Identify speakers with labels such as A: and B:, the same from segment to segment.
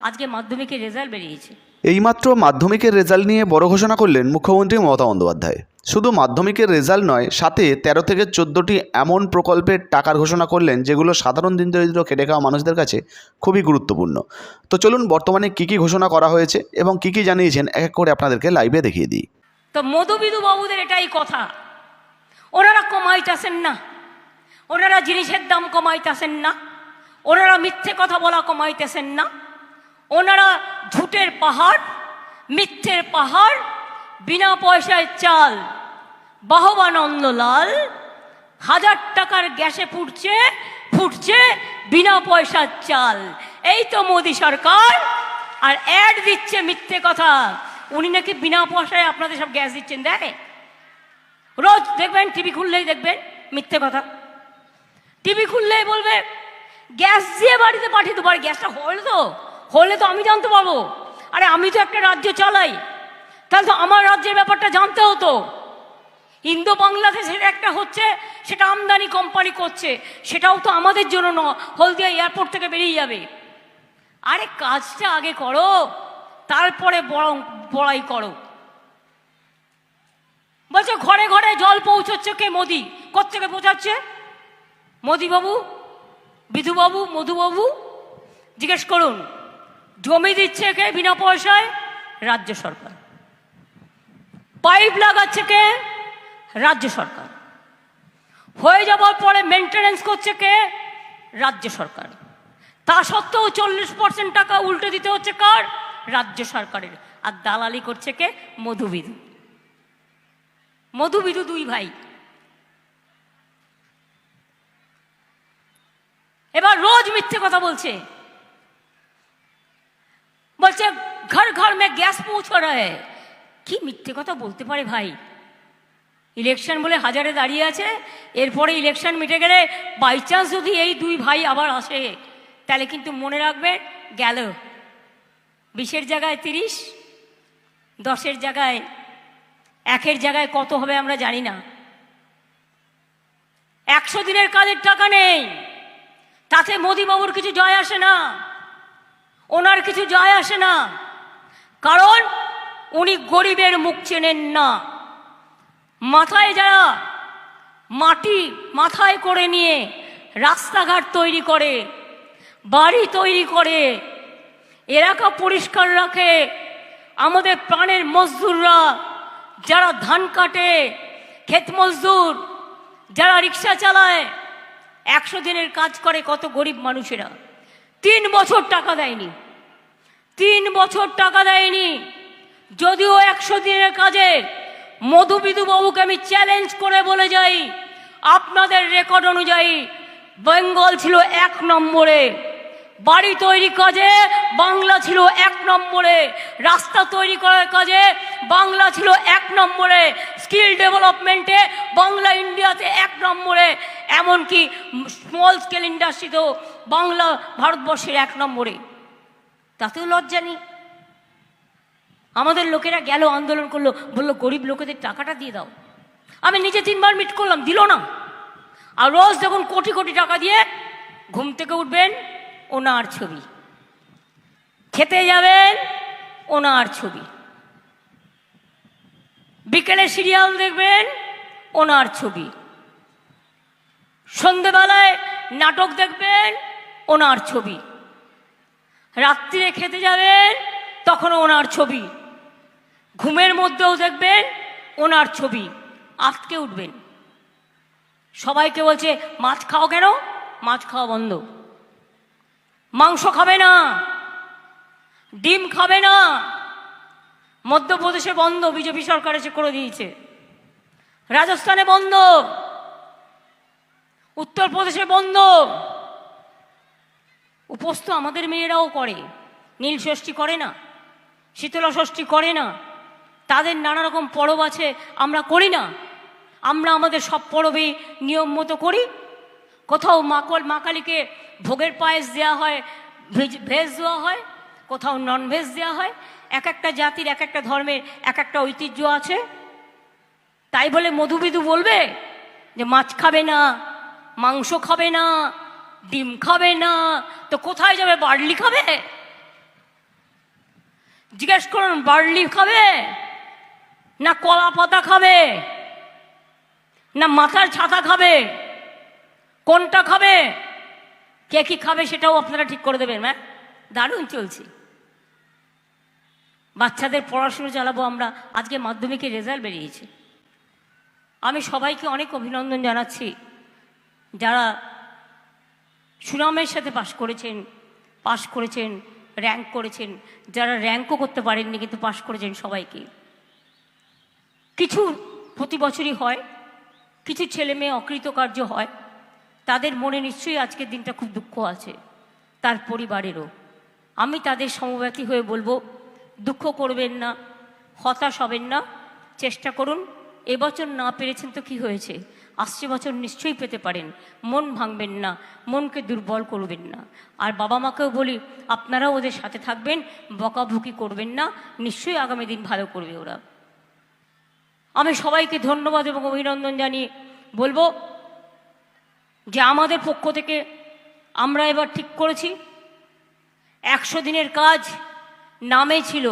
A: আজকে মাধ্যমিকের রেজাল্ট বেরিয়েছে।
B: এইমাত্র মাধ্যমিকের রেজাল্ট নিয়ে বড় ঘোষণা করলেন মুখ্যমন্ত্রী মমতা বন্দ্যোপাধ্যায়। শুধু মাধ্যমিকের রেজাল্ট নয় সাথে তেরো থেকে চোদ্দোটি এমন প্রকল্পের টাকার ঘোষণা করলেন যেগুলো সাধারণ দিন দরিদ্র খেটে খাওয়া মানুষদের কাছে খুবই গুরুত্বপূর্ণ। তো চলুন বর্তমানে কী কী ঘোষণা করা হয়েছে এবং কী কী জানিয়েছেন এক এক করে আপনাদেরকে লাইভে দেখিয়ে দিই।
A: তো মধুবিদু বাবুদের এটাই কথা। ওনারা কমাইতেছেন না। ওনারা জিনিসের দাম কমাইতেছেন না। ওনারা মিথ্যে কথা বলা কমাইতেছেন না। ওনারা ঝুটের পাহাড়, মিথ্যের পাহাড়, বিনা পয়সায় চাল বাহবানন্দলাল হাজার টাকার গ্যাসে ফুটছে ফুটছে, বিনা পয়সার চাল। এই তো মোদি সরকার, আর অ্যাড দিচ্ছে মিথ্যে কথা। উনি নাকি বিনা পয়সায় আপনাদের সব গ্যাস দিচ্ছেন দেয় রোজ দেখবেন, টিভি খুললেই দেখবেন মিথ্যে কথা। টিভি খুললেই বলবে, গ্যাস দিয়ে বাড়িতে পাঠিয়ে দেবো, আর গ্যাসটা হলে তো। হলে তো আমি জানতে পারব। আরে আমি তো একটা রাজ্য চালাই। তাহলে তো আমার রাজ্যের ব্যাপারটা জানতে হতো। ইন্দো বাংলাদেশের একটা হচ্ছে, সেটা আমদানি কোম্পানি করছে। সেটাও তো আমাদের জন্য ন হলদিয়া এয়ারপোর্ট থেকে বেরিয়ে যাবে। আরে কাজটা আগে করো, তারপরে বরং বড়াই করো। বলছে, ঘরে ঘরে জল পৌঁছচ্ছে কে মোদি? কোথেকে পৌঁছাচ্ছে? মোদিবাবু? বিধুবাবু? মধুবাবু? জিজ্ঞেস করুন। জমি দিচ্ছে কে? বিনা পয়সায় রাজ্য সরকার। পাইপ লাগাচ্ছে কে? রাজ্য সরকার। হয়ে যাওয়ার পরে মেনটেনেন্স করছে কে? রাজ্য সরকার। তা সত্ত্বেও চল্লিশ পার্সেন্ট টাকা উল্টে দিতে হচ্ছে কার? রাজ্য সরকারের। আর দালালি করছে কে? মধুবিধু মধুবিধু দুই ভাই। এবার রোজ মিথ্যে কথা বলছে। বলছে, ঘর ঘর মে গ্যাস পৌঁছ রহে কি মিথ্যে কথা বলতে পারে ভাই? ইলেকশন বলে হাজারে দাঁড়িয়ে আছে, এরপরে ইলেকশন মিটে গেলে বাই চান্স যদি এই দুই ভাই আবার আসে, তাহলে কিন্তু মনে রাখবে গেল। বিশের জায়গায় তিরিশ, দশের জায়গায় একের জায়গায় কত হবে আমরা জানি না। একশো দিনের কাজের টাকা নেই, তাতে মোদিবাবুর কিছু জয় আসে না। ওনার কিছু জয় আসে না। কারণ উনি গরিবের মুখ চেনেন না। মাথায় যারা মাটি মাথায় করে নিয়ে রাস্তাঘাট তৈরি করে, বাড়ি তৈরি করে, এলাকা পরিষ্কার রাখে, আমাদের প্রাণের মজদুররা যারা ধান কাটে, ক্ষেত মজদুর যারা রিক্সা চালায়, একশো দিনের কাজ করে কত গরিব মানুষেরা। তিন বছর টাকা দেয়নি। তিন বছর টাকা দেয়নি। যদিও একশো দিনের কাজে মধুবিধু বাবুকে আমি চ্যালেঞ্জ করে বলে যাই, আপনাদের রেকর্ড অনুযায়ী বেঙ্গল ছিল এক নম্বরে, বাড়ি তৈরি কাজে বাংলা ছিল এক নম্বরে, রাস্তা তৈরি করার কাজে বাংলা ছিল এক নম্বরে স্কিল ডেভেলপমেন্টে বাংলা ইন্ডিয়াতে এক নম্বরে, এমনকি স্মল স্কেল ইন্ডাস্ট্রিতেও বাংলা ভারতবর্ষের এক নম্বরে। তাতেও লজ্জা নেই। আমাদের লোকেরা গেল, আন্দোলন করল, বলল, গরিব লোকেদের টাকাটা দিয়ে দাও। আমি নিজে তিনবার মিট করলাম, দিল না। আর রোজ দেখুন কোটি কোটি টাকা দিয়ে ঘুম থেকে উঠবেন, ওনার ছবি। খেতে যাবেন, ওনার ছবি। বিকেলে সিরিয়াল দেখবেন, ওনার ছবি। সন্ধেবেলায় নাটক দেখবেন ওনার ছবি। রাত্রিরে খেতে যাবেন, তখনও ওনার ছবি। ঘুমের মধ্যেও দেখবেন, ওনার ছবি। আটকে উঠবেন। সবাইকে বলছে, মাছ খাও কেন? মাছ খাওয়া বন্ধ। মাংস খাবে না। ডিম খাবে না। মধ্যপ্রদেশে বন্ধ, বিজেপি সরকার এসে করে দিয়েছে। রাজস্থানে বন্ধ। উত্তরপ্রদেশে বন্ধ। উপোস তো আমাদের মেয়েরাও করে। নীল ষষ্ঠী করে না, শীতলা ষষ্ঠী করে না, তাদের নানা রকম পরব আছে, আমরা করি না। আমরা আমাদের সব পরবেই নিয়ম মতো করি। কোথাও মাকল মা কালীকে ভোগের পায়েস দেওয়া হয়, ভেজ দেওয়া হয়, কোথাও নন ভেজ দেওয়া হয়। এক একটা জাতির, এক একটা ধর্মের, এক একটা ঐতিহ্য আছে। তাই বলে মধুবিধু বলবে যে, মাছ খাবে না, মাংস খাবে না ডিম খাবে না? তো কোথায় যাবে? বার্লি খাবে? জিজ্ঞেস করুন, বার্লি খাবে? না কলা পাতা খাবে? না মাথার ছাতা খাবে? কোনটা খাবে? কে কি খাবে সেটাও আপনারা ঠিক করে দেবেন হ্যাঁ? দারুণ চলছে। বাচ্চাদের পড়াশুনো চালাবো আমরা। আজকে মাধ্যমিকের রেজাল্ট বেরিয়েছে। আমি সবাইকে অনেক অভিনন্দন জানাচ্ছি। যারা সুনামের সাথে পাশ করেছেন পাশ করেছেন র্যাঙ্ক করেছেন। যারা র্যাঙ্কও করতে পারেননি কিন্তু পাশ করেছেন সবাইকে। কিছু প্রতি বছরই হয়, কিছু ছেলে মেয়ে অকৃতকার্য হয়। তাদের মনে নিশ্চয়ই আজকের দিনটা খুব দুঃখ আছে, তার পরিবারেরও। আমি তাদের সমব্যথী হয়ে বলব, দুঃখ করবেন না, হতাশ হবেন না, চেষ্টা করুন। এবছর না পেরেছেন তো কি হয়েছে? আসছে বছর নিশ্চয়ই পেতে পারেন। মন ভাঙবেন না, মনকে দুর্বল করবেন না। আর বাবা মাকেও বলি, আপনারাও ওদের সাথে থাকবেন, বকাবকি করবেন না, নিশ্চয়ই আগামী দিন ভালো করবে ওরা। আমি সবাইকে ধন্যবাদ এবং অভিনন্দন জানিয়ে বলব যে আমাদের পক্ষ থেকে আমরা এবার ঠিক করেছি। একশো দিনের কাজ নামে ছিল,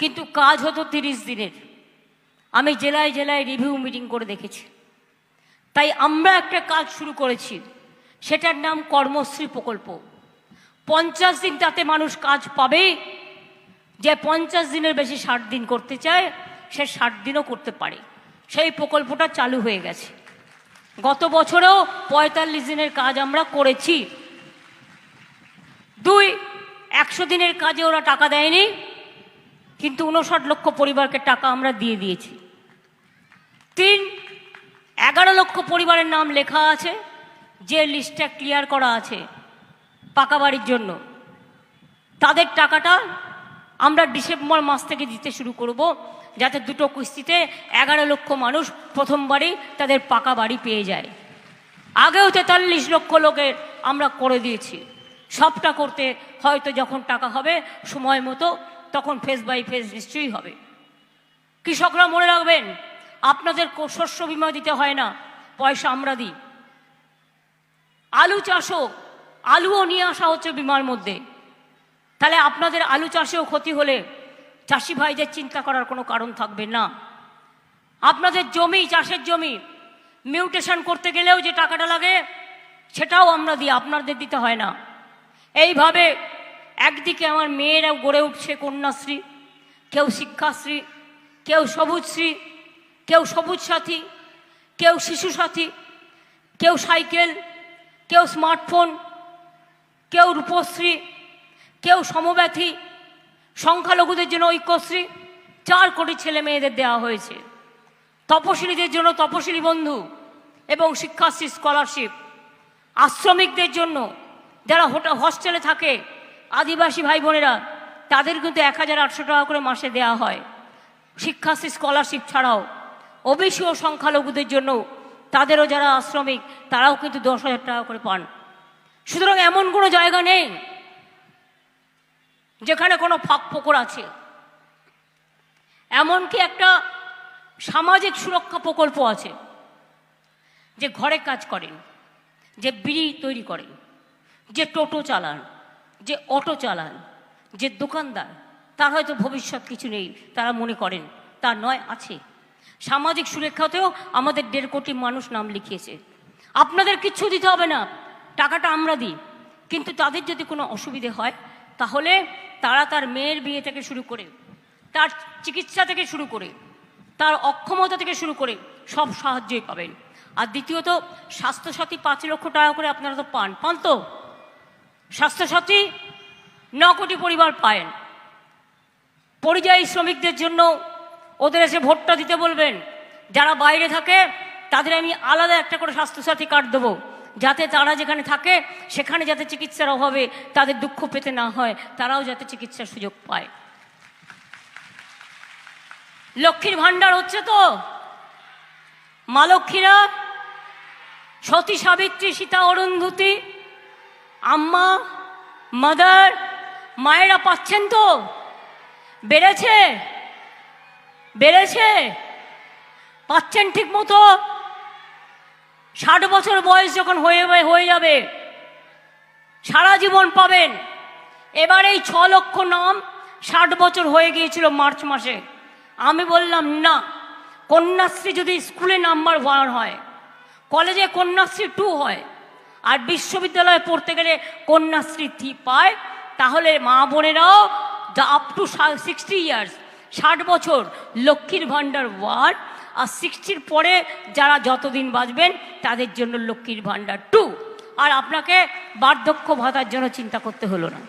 A: কিন্তু কাজ হতো তিরিশ দিনের। আমি জেলায় জেলায় রিভিউ মিটিং করে দেখেছি। তাই আমরা একটা কাজ শুরু করেছি। সেটার নাম কর্মশ্রী প্রকল্প। পঞ্চাশ দিন তাতে মানুষ কাজ পাবে। যে পঞ্চাশ দিনের বেশি ষাট দিন করতে চায়, সে ষাট দিনও করতে পারে। সেই প্রকল্পটা চালু হয়ে গেছে। গত বছরেও পঁয়তাল্লিশ দিনের কাজ আমরা করেছি। দুই, একশো দিনের কাজে ওরা টাকা দেয়নি, কিন্তু উনষাট লক্ষ পরিবারকে টাকা আমরা দিয়ে দিয়েছি। তিন এগারো লক্ষ পরিবারের নাম লেখা আছে, যে লিস্টটা ক্লিয়ার করা আছে পাকা বাড়ির জন্য। তাদের টাকাটা আমরা ডিসেম্বর মাস থেকে দিতে শুরু করব, যাতে দুটো কিস্তিতে এগারো লক্ষ মানুষ প্রথমবারই তাদের পাকা বাড়ি পেয়ে যায়। আগেও তেতাল্লিশ লক্ষ লোকের আমরা করে দিয়েছি। সবটা করতে হয়তো যখন টাকা হবে, সময় মতো, তখন ফেস বাই ফেস নিশ্চয়ই হবে। কৃষকরা মনে রাখবেন আপনাদের শস্য বিমা দিতে হয় না, পয়সা আমরা দিই। আলু চাষও, আলুও নিয়ে আসা হচ্ছে বিমার মধ্যে। তাহলে আপনাদের আলু চাষেও ক্ষতি হলে চাষি ভাইদের চিন্তা করার কোনো কারণ থাকবে না। আপনাদের জমি, চাষের জমি, মিউটেশন করতে গেলেও যে টাকাটা লাগে, সেটাও আমরা দিই, আপনাদের দিতে হয় না। এইভাবে একদিকে আমার মেয়েরা গড়ে উঠছে কন্যাশ্রী, কেউ শিক্ষাশ্রী, কেউ সবুজশ্রী কেউ সবুজ সাথী, কেউ শিশু সাথী, কেউ সাইকেল, কেউ স্মার্টফোন, কেউ রূপশ্রী, কেউ সমব্যথী, সংখ্যালঘুদের জন্য ঐক্যশ্রী, চার কোটি ছেলে মেয়েদের দেওয়া হয়েছে। তপশিলীদের জন্য তপশিলি বন্ধু এবং শিক্ষাশ্রী স্কলারশিপ। আশ্রমিকদের জন্য যারা হোটা, হস্টেলে থাকে, আদিবাসী ভাই বোনেরা তাদের কিন্তু এক হাজার আটশো টাকা করে মাসে দেওয়া হয়। শিক্ষাশ্রী স্কলারশিপ ছাড়াও ওবিসি ও সংখ্যালঘুদের জন্য তাদেরও যারা আশ্রমিক, তারাও কিন্তু দশ হাজার টাকা করে পান। সুতরাং এমন কোনো জায়গা নেই যেখানে কোনো ফাঁক ফোকর আছে। এমনকি একটা সামাজিক সুরক্ষা প্রকল্প আছে যে ঘরে কাজ করেন, যে বিড়ি তৈরি করেন, যে টোটো চালান, যে অটো চালান, যে দোকানদার, তার হয়তো ভবিষ্যৎ কিছু নেই, তারা মনে করেন, তা নয়, আছে। সামাজিক সুরক্ষাতেও আমাদের দেড় কোটি মানুষ নাম লিখিয়েছে। আপনাদের কিচ্ছু দিতে হবে না, টাকাটা আমরা দিই। কিন্তু তাদের যদি কোনো অসুবিধে হয়, তাহলে তারা তার মেয়ের বিয়ে থেকে শুরু করে, তার চিকিৎসা থেকে শুরু করে, তার অক্ষমতা থেকে শুরু করে সব সাহায্যই পাবেন। আর দ্বিতীয়ত, স্বাস্থ্যসাথী পাঁচ লক্ষ টাকা করে আপনারা তো পান। পান তো? স্বাস্থ্যসাথী ন কোটি পরিবার পায়েন পরিযায়ী শ্রমিকদের জন্য ওদের এসে ভোটটা দিতে বলবেন। যারা বাইরে থাকে, তাদের আমি আলাদা একটা করে স্বাস্থ্যসাথী কার্ড দেবো। যাতে তারা যেখানে থাকে, সেখানে যাতে চিকিৎসার অভাবে তাদের দুঃখ পেতে না হয়, তারাও যাতে চিকিৎসার সুযোগ পায়। লক্ষ্মীর ভাণ্ডার হচ্ছে তো। মা লক্ষ্মীরা, সতী সাবিত্রী, সীতা অরুন্ধতী, আম্মা, মাদার, মায়েরা পাচ্ছেন তো? বেড়েছে? বেড়েছে? পাচ্ছেন ঠিক মতো? ষাট বছর বয়স যখন হয়ে হয়ে যাবে। সারা জীবন পাবেন। এবার এই ছ লক্ষ নাম ষাট বছর হয়ে গিয়েছিল মার্চ মাসে। আমি বললাম, না, কন্যাশ্রী যদি স্কুলে নাম্বার ওয়ান হয়, কলেজে কন্যাশ্রী টু হয়, আর বিশ্ববিদ্যালয়ে পড়তে গেলে কন্যাশ্রী থ্রি পায়, তাহলে মা বোনেরাও আপ টু সিক্সটি ইয়ার্স ষাট বছর লক্ষ্মীর ভাণ্ডার ওয়ান আর সিক্সটির পরে যারা যতদিন বাঁচবেন, তাদের জন্য লক্ষ্মীর ভাণ্ডার টু আর আপনাকে বার্ধক্য ভাতার জন্য চিন্তা করতে হলো না।